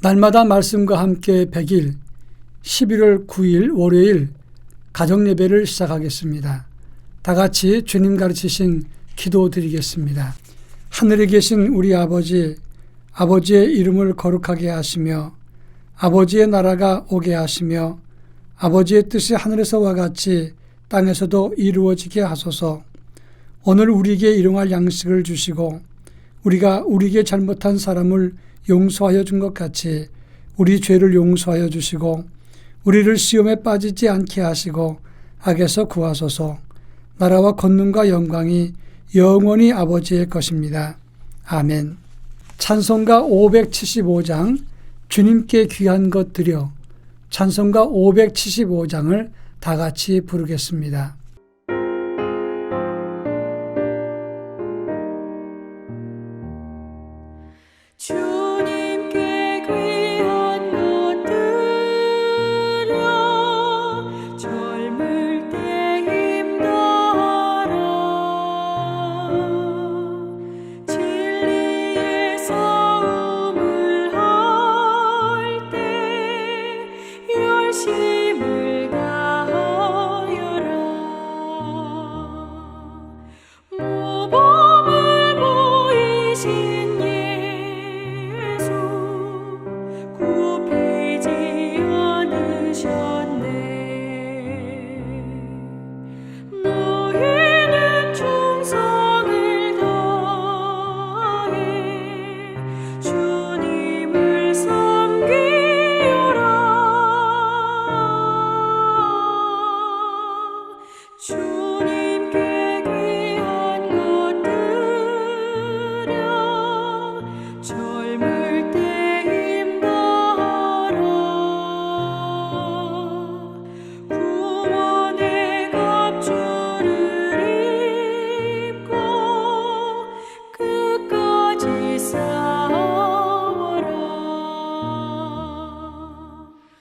날마다 말씀과 함께 100일 11월 9일 월요일 가정 예배를 시작하겠습니다. 다 같이 주님 가르치신 기도 드리겠습니다. 하늘에 계신 우리 아버지, 아버지의 이름을 거룩하게 하시며 아버지의 나라가 오게 하시며 아버지의 뜻이 하늘에서와 같이 땅에서도 이루어지게 하소서. 오늘 우리에게 일용할 양식을 주시고 우리가 우리에게 잘못한 사람을 용서하여 준 것 같이 우리 죄를 용서하여 주시고 우리를 시험에 빠지지 않게 하시고 악에서 구하소서. 나라와 권능과 영광이 영원히 아버지의 것입니다. 아멘. 찬송가 575장 주님께 귀한 것 드려 찬송가 575장을 다 같이 부르겠습니다.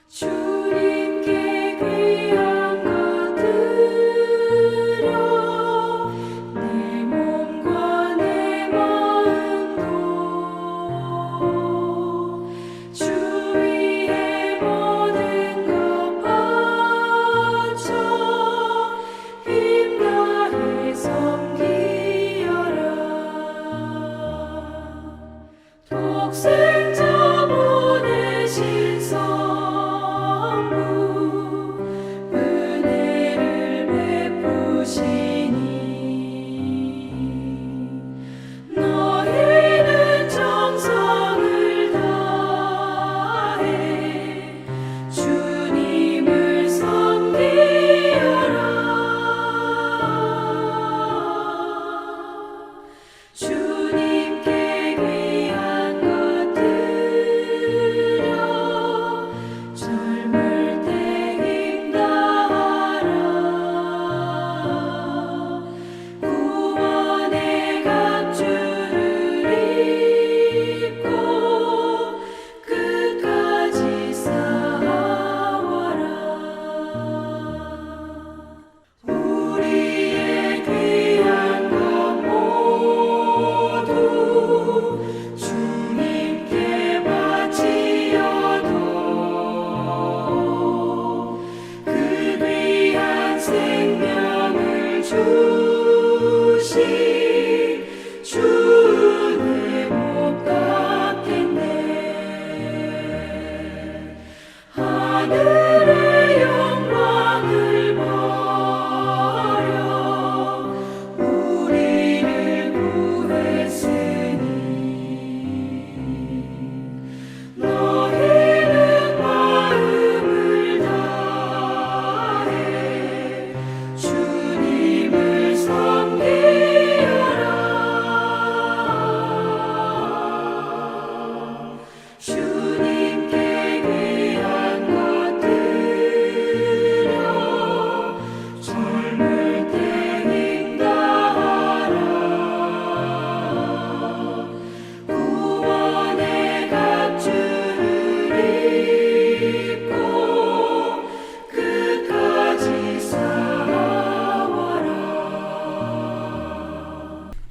주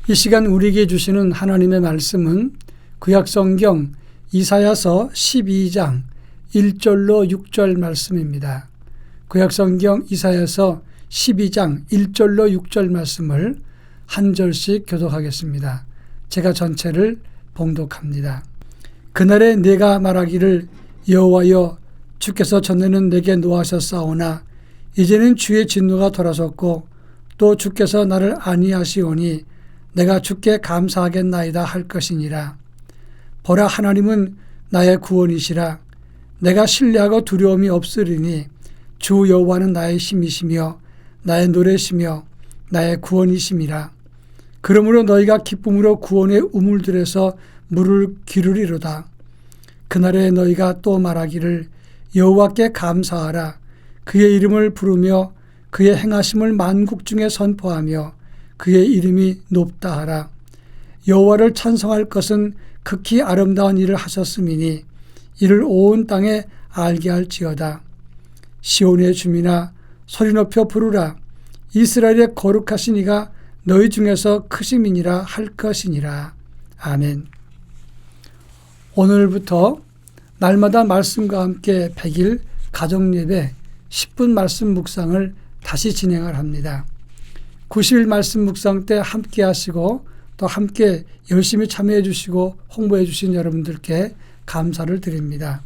이 시간 우리에게 주시는 하나님의 말씀은 구약성경 이사야서 12장 1절로 6절 말씀입니다. 구약성경 이사야서 12장 1절로 6절 말씀을 한 절씩 교독하겠습니다. 제가 전체를 봉독합니다. 그날에 내가 말하기를 여호와여 주께서 전에는 내게 노하셨사오나 이제는 주의 진노가 돌아섰고 또 주께서 나를 아니하시오니 내가 주께 감사하겠나이다 할 것이니라. 보라 하나님은 나의 구원이시라. 내가 신뢰하고 두려움이 없으리니 주 여호와는 나의 힘이시며 나의 노래시며 나의 구원이심이라. 그러므로 너희가 기쁨으로 구원의 우물들에서 물을 기르리로다. 그날에 너희가 또 말하기를 여호와께 감사하라. 그의 이름을 부르며 그의 행하심을 만국 중에 선포하며 그의 이름이 높다 하라. 여호와를 찬송할 것은 극히 아름다운 일을 하셨음이니 이를 온 땅에 알게 할지어다. 시온의 주민아 소리 높여 부르라. 이스라엘의 거룩하신 이가 너희 중에서 크심이니라 할 것이니라. 아멘. 오늘부터 날마다 말씀과 함께 100일 가정예배 10분 말씀 묵상을 다시 진행을 합니다. 90일 말씀 묵상 때 함께 하시고 또 함께 열심히 참여해 주시고 홍보해 주신 여러분들께 감사를 드립니다.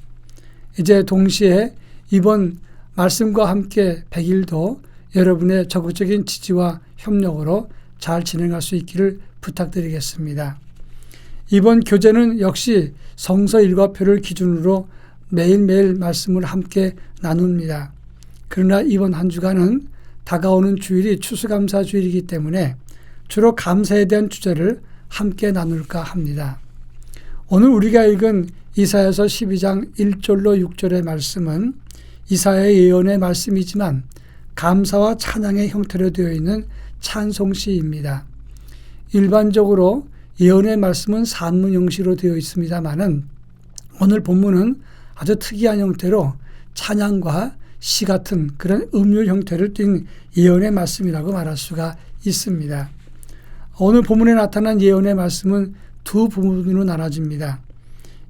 이제 동시에 이번 말씀과 함께 100일도 여러분의 적극적인 지지와 협력으로 잘 진행할 수 있기를 부탁드리겠습니다. 이번 교재는 역시 성서 일과표를 기준으로 매일매일 말씀을 함께 나눕니다. 그러나 이번 한 주간은 다가오는 주일이 추수감사 주일이기 때문에 주로 감사에 대한 주제를 함께 나눌까 합니다. 오늘 우리가 읽은 이사야서 12장 1절로 6절의 말씀은 이사야의 예언의 말씀이지만 감사와 찬양의 형태로 되어 있는 찬송시입니다. 일반적으로 예언의 말씀은 산문 형식으로 되어 있습니다만은 오늘 본문은 아주 특이한 형태로 찬양과 시 같은 그런 음률 형태를 띈 예언의 말씀이라고 말할 수가 있습니다. 오늘 본문에 나타난 예언의 말씀은 두 부분으로 나눠집니다.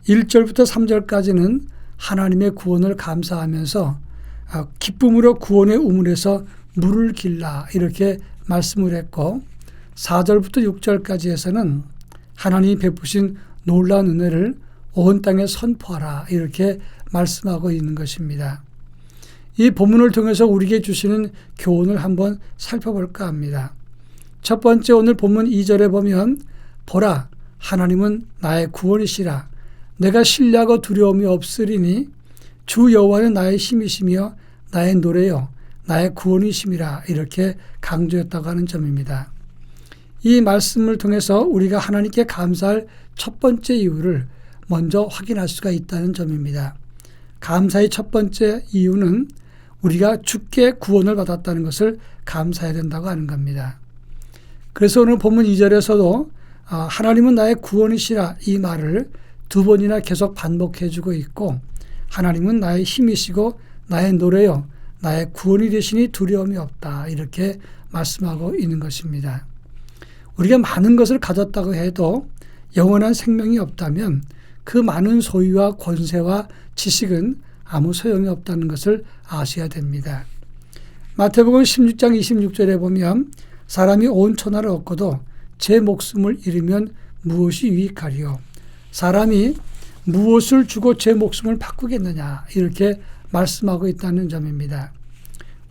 1절부터 3절까지는 하나님의 구원을 감사하면서 아, 기쁨으로 구원의 우물에서 물을 길라 이렇게 말씀을 했고 4절부터 6절까지 해서는 하나님이 베푸신 놀라운 은혜를 온 땅에 선포하라 이렇게 말씀하고 있는 것입니다. 이 본문을 통해서 우리에게 주시는 교훈을 한번 살펴볼까 합니다. 첫 번째 오늘 본문 2절에 보면 보라 하나님은 나의 구원이시라 내가 신뢰하고 두려움이 없으리니 주 여호와는 나의 힘이시며 나의 노래요 나의 구원이심이라 이렇게 강조했다고 하는 점입니다. 이 말씀을 통해서 우리가 하나님께 감사할 첫 번째 이유를 먼저 확인할 수가 있다는 점입니다. 감사의 첫 번째 이유는 우리가 주께 구원을 받았다는 것을 감사해야 된다고 하는 겁니다. 그래서 오늘 본문 2절에서도 아, 하나님은 나의 구원이시라 이 말을 두 번이나 계속 반복해 주고 있고 하나님은 나의 힘이시고 나의 노래요 나의 구원이 되시니 두려움이 없다 이렇게 말씀하고 있는 것입니다. 우리가 많은 것을 가졌다고 해도 영원한 생명이 없다면 그 많은 소유와 권세와 지식은 아무 소용이 없다는 것을 아셔야 됩니다. 마태복음 16장 26절에 보면 사람이 온 천하를 얻고도 제 목숨을 잃으면 무엇이 유익하리요? 사람이 무엇을 주고 제 목숨을 바꾸겠느냐? 이렇게 말씀하고 있다는 점입니다.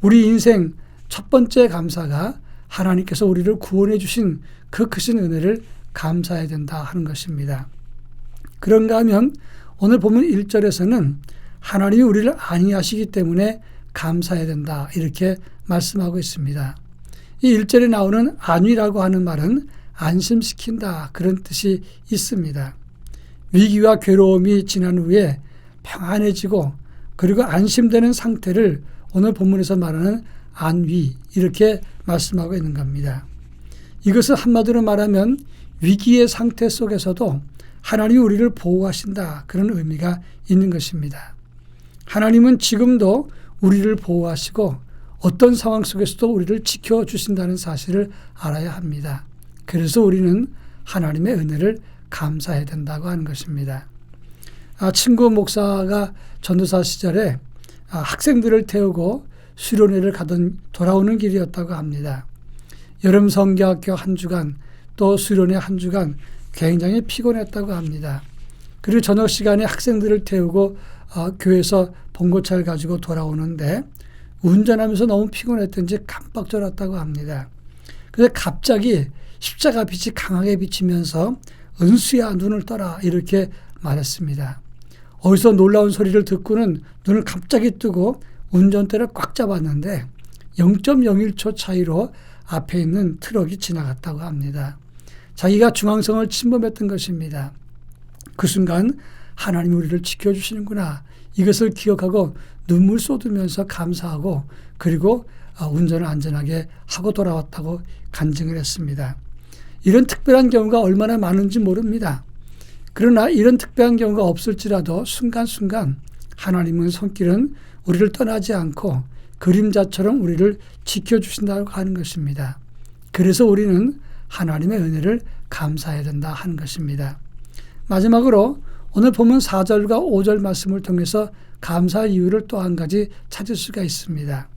우리 인생 첫 번째 감사가 하나님께서 우리를 구원해 주신 그 크신 은혜를 감사해야 된다 하는 것입니다. 그런가 하면 오늘 보면 1절에서는 하나님이 우리를 안위하시기 때문에 감사해야 된다 이렇게 말씀하고 있습니다. 이 1절에 나오는 안위라고 하는 말은 안심시킨다 그런 뜻이 있습니다. 위기와 괴로움이 지난 후에 평안해지고 그리고 안심되는 상태를 오늘 본문에서 말하는 안위 이렇게 말씀하고 있는 겁니다. 이것을 한마디로 말하면 위기의 상태 속에서도 하나님이 우리를 보호하신다 그런 의미가 있는 것입니다. 하나님은 지금도 우리를 보호하시고 어떤 상황 속에서도 우리를 지켜주신다는 사실을 알아야 합니다. 그래서 우리는 하나님의 은혜를 감사해야 된다고 하는 것입니다. 아, 친구 목사가 전도사 시절에 아, 학생들을 태우고 수련회를 가던 돌아오는 길이었다고 합니다. 여름 성교학교 한 주간 또 수련회 한 주간 굉장히 피곤했다고 합니다. 그리고 저녁 시간에 학생들을 태우고 어, 교회에서 봉고차를 가지고 돌아오는데 운전하면서 너무 피곤했던지 깜빡 졸았다고 합니다. 그래서 갑자기 십자가 빛이 강하게 비치면서 은수야 눈을 떠라 이렇게 말했습니다. 어디서 놀라운 소리를 듣고는 눈을 갑자기 뜨고 운전대를 꽉 잡았는데 0.01초 차이로 앞에 있는 트럭이 지나갔다고 합니다. 자기가 중앙성을 침범했던 것입니다. 그 순간 하나님 우리를 지켜주시는구나. 이것을 기억하고 눈물 쏟으면서 감사하고 그리고 아, 운전을 안전하게 하고 돌아왔다고 간증을 했습니다. 이런 특별한 경우가 얼마나 많은지 모릅니다. 그러나 이런 특별한 경우가 없을지라도 순간순간 하나님의 손길은 우리를 떠나지 않고 그림자처럼 우리를 지켜주신다고 하는 것입니다. 그래서 우리는 하나님의 은혜를 감사해야 된다 하는 것입니다. 마지막으로 오늘 보면 4절과 5절 말씀을 통해서 감사 이유를 또 한 가지 찾을 수가 있습니다.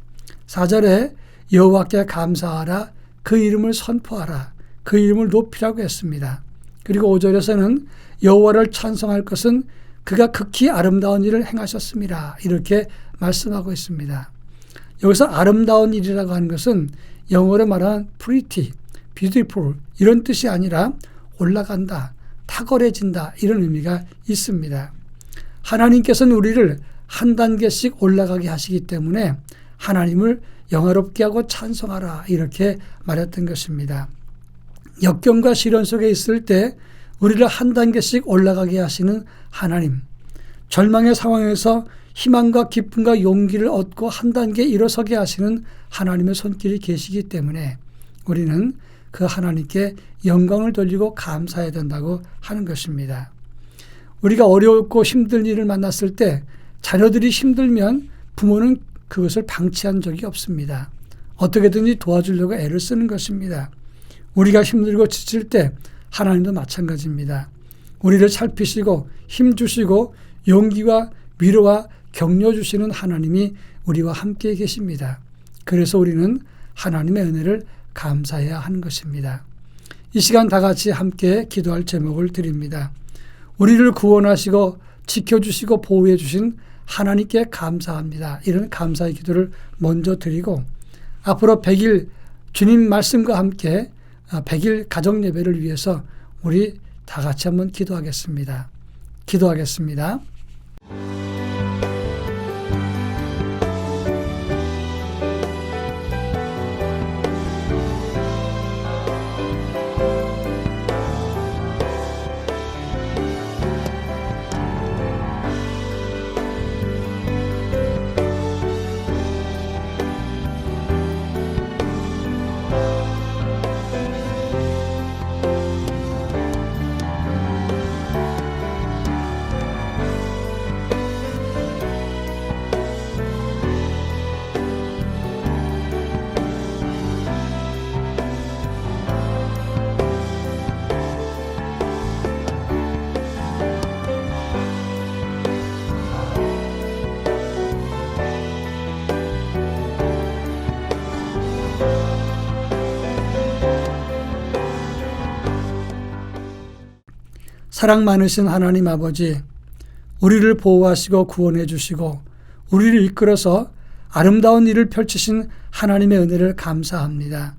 4절에 여호와께 감사하라 그 이름을 선포하라 그 이름을 높이라고 했습니다. 그리고 5절에서는 여호와를 찬송할 것은 그가 극히 아름다운 일을 행하셨습니다. 이렇게 말씀하고 있습니다. 여기서 아름다운 일이라고 하는 것은 영어로 말하는 pretty, beautiful 이런 뜻이 아니라 올라간다, 탁월해진다 이런 의미가 있습니다. 하나님께서는 우리를 한 단계씩 올라가게 하시기 때문에 하나님을 영화롭게 하고 찬송하라 이렇게 말했던 것입니다. 역경과 시련 속에 있을 때 우리를 한 단계씩 올라가게 하시는 하나님. 절망의 상황에서 희망과 기쁨과 용기를 얻고 한 단계 일어서게 하시는 하나님의 손길이 계시기 때문에 우리는 그 하나님께 영광을 돌리고 감사해야 된다고 하는 것입니다. 우리가 어렵고 힘든 일을 만났을 때 자녀들이 힘들면 부모는 그것을 방치한 적이 없습니다. 어떻게든지 도와주려고 애를 쓰는 것입니다. 우리가 힘들고 지칠 때 하나님도 마찬가지입니다. 우리를 살피시고 힘 주시고 용기와 위로와 격려 주시는 하나님이 우리와 함께 계십니다. 그래서 우리는 하나님의 은혜를 감사해야 하는 것입니다. 이 시간 다 같이 함께 기도할 제목을 드립니다. 우리를 구원하시고 지켜주시고 보호해 주신 하나님께 감사합니다. 이런 감사의 기도를 먼저 드리고 앞으로 100일 주님 말씀과 함께 100일 가정 예배를 위해서 우리 다 같이 한번 기도하겠습니다. 기도하겠습니다. 사랑 많으신 하나님 아버지, 우리를 보호하시고 구원해 주시고 우리를 이끌어서 아름다운 일을 펼치신 하나님의 은혜를 감사합니다.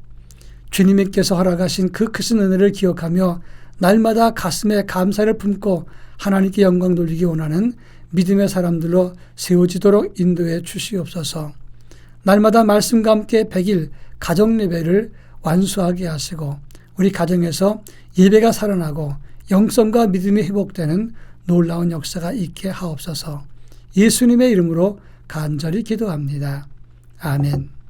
주님께서 허락하신 그 크신 은혜를 기억하며 날마다 가슴에 감사를 품고 하나님께 영광 돌리기 원하는 믿음의 사람들로 세워지도록 인도해 주시옵소서. 날마다 말씀과 함께 100일 가정 예배를 완수하게 하시고 우리 가정에서 예배가 살아나고 영성과 믿음이 회복되는 놀라운 역사가 있게 하옵소서. 예수님의 이름으로 간절히 기도합니다. 아멘.